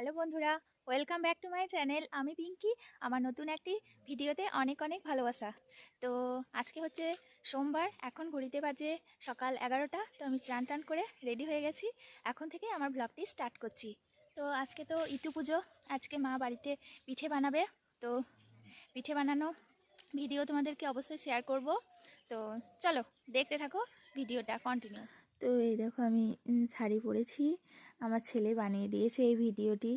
Hello বন্ধুরা, welcome back to my channel. আমি পিঙ্কি, আমার নতুন একটি ভিডিওতে অনেক অনেক ভালোবাসা। তো আজকে হচ্ছে সোমবার, এখন ঘড়িতে বাজে সকাল এগারোটা, তো আমি চান টান করে রেডি হয়ে গেছি। এখন থেকে আমার ব্লগটি স্টার্ট করছি। তো আজকে তো ইতু পুজো, আজকে মা বাড়িতে পিঠে বানাবে। তো পিঠে বানানো ভিডিও তোমাদেরকে অবশ্যই শেয়ার করব। তো চলো, দেখতে থাকো ভিডিওটা কন্টিনিউ তো এই দেখো আমি শাড়ি পরেছি। আমার ছেলে বানিয়ে দিয়েছে এই ভিডিওটি।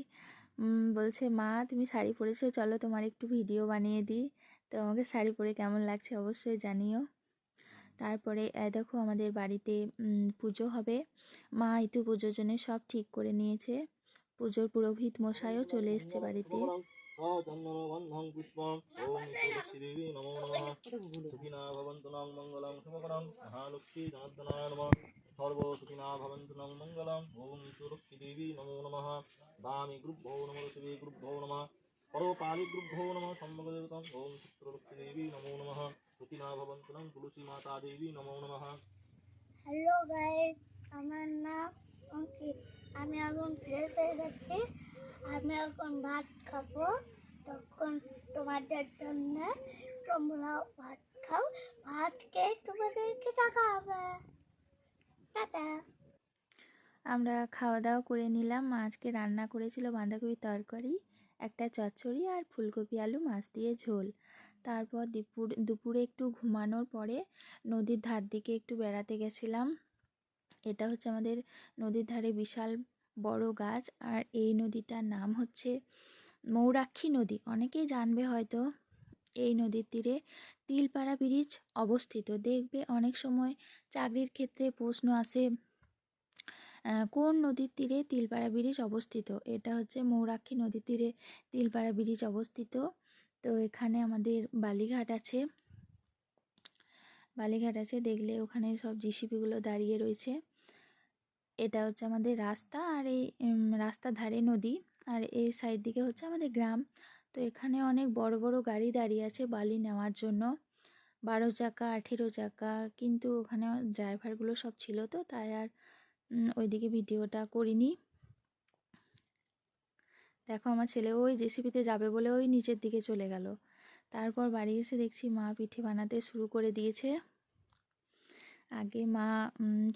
বলছে, মা, তুমি শাড়ি পরেছো, চলো তোমার একটু ভিডিও বানিয়ে দিই। তো আমাকে শাড়ি পরে কেমন লাগছে অবশ্যই জানিও। তারপরে দেখো আমাদের বাড়িতে পুজো হবে। মা ইতু পুজোর জন্য সব ঠিক করে নিয়েছে। পুজোর পুরোহিত মশাইও চলে এসছে বাড়িতে। শুভকরং মহালক্ষ্মী জনার্দনায় নমঃ সর্ব সুখিনা ভবন্তু নং মঙ্গলং ওম তুলসীদেবী নমো নমঃ দামি গুরুভ্যো নমঃ শিবে গুরুভ্যো নমঃ পরোপালি গুরুভ্যো নমঃ সম্মগদেবতং ওম চিত্রলক্ষ্মীদেবী নমো নমঃ সুখিনা ভবন্তু নং তুলসী মাতা দেবী নমো নমঃ হ্যালো গাইস আমার নাম অঙ্কিত আমি এখন ফ্রেশ হয়ে গেছি আমি এখন ভাত খাব তখন তোমাদের জন্য তোমরা ভাত খাও ভাত খেয়ে তোমাদেরকে টাকা হবে আমরা খাওয়া দাওয়া করে নিলাম। আজকে রান্না করেছিল বাঁধাকপি তরকারি, একটা চচ্চড়ি আর ফুলকপি আলু, মাছ দিয়ে ঝোল। তারপর দুপুর, দুপুরে একটু ঘুমানোর পরে নদীর ধার দিকে একটু বেড়াতে গেছিলাম। এটা হচ্ছে আমাদের নদীর ধারে বিশাল বড় গাছ, আর এই নদীটার নাম হচ্ছে মৌরাক্ষী নদী। অনেকেই জানবে হয়তো। এই নদীর তীরে তিলপাড়া ব্রিজ অবস্থিত। দেখবে অনেক সময় চাকরির ক্ষেত্রে প্রশ্ন আসে কোন নদীর তীরে তিলপাড়া ব্রিজ অবস্থিত? এটা হচ্ছে মৌরাক্ষী নদীর তীরে তিলপাড়া ব্রিজ অবস্থিত। তো এখানে আমাদের বালিঘাট আছে। বালিঘাট আছে দেখলে ওখানে সব জিসিপিগুলো দাঁড়িয়ে রয়েছে। এটা হচ্ছে আমাদের রাস্তা আর এই উম, রাস্তার ধারে নদী। আর এই সাইড দিকে হচ্ছে আমাদের গ্রাম। তো এখানে অনেক বড় বড় গাড়ি দাঁড়িয়ে আছে বালি নেওয়ার জন্য। বারো চাকা, আঠেরো চাকা, কিন্তু ওখানে ড্রাইভারগুলো সব ছিল তো, তাই আর ওইদিকে ভিডিওটা করিনি। দেখো আমার ছেলে ওই জেসিপিতে যাবে বলে ওই নিচের দিকে চলে গেল। তারপর বাড়ি এসে দেখছি মা পিঠে বানাতে শুরু করে দিয়েছে। আগে মা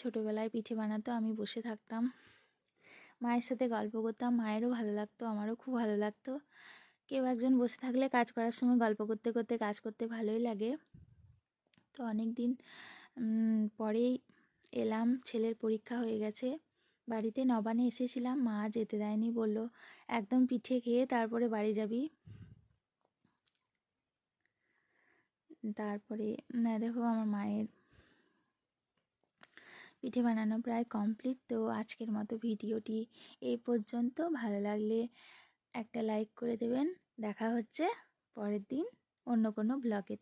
ছোটোবেলায় পিঠে বানাতো, আমি বসে থাকতাম। মায়ের সাথে গল্প করতাম, মায়েরও ভালো লাগতো, আমারও খুব ভালো লাগতো। কেউ একজন বসে থাকলে কাজ করার সময় গল্প করতে করতে, কাজ করতে ভালোই লাগে। তো অনেক দিন পরেই এলাম, ছেলের পরীক্ষা হয়ে গেছে। বাড়িতে নবানে এসেছিলাম, মা যেতে দেয়নি, বলল, একদম পিঠে খেয়ে তারপরে বাড়ি যাবি। তারপরে দেখো, আমার মায়ের পিঠে বানানো প্রায় কমপ্লিট তো আজকের মতো ভিডিওটি এই পর্যন্ত। ভালো লাগলে একটা লাইক করে দেবেন। দেখা হচ্ছে পরের দিন অন্য কোনো ব্লগে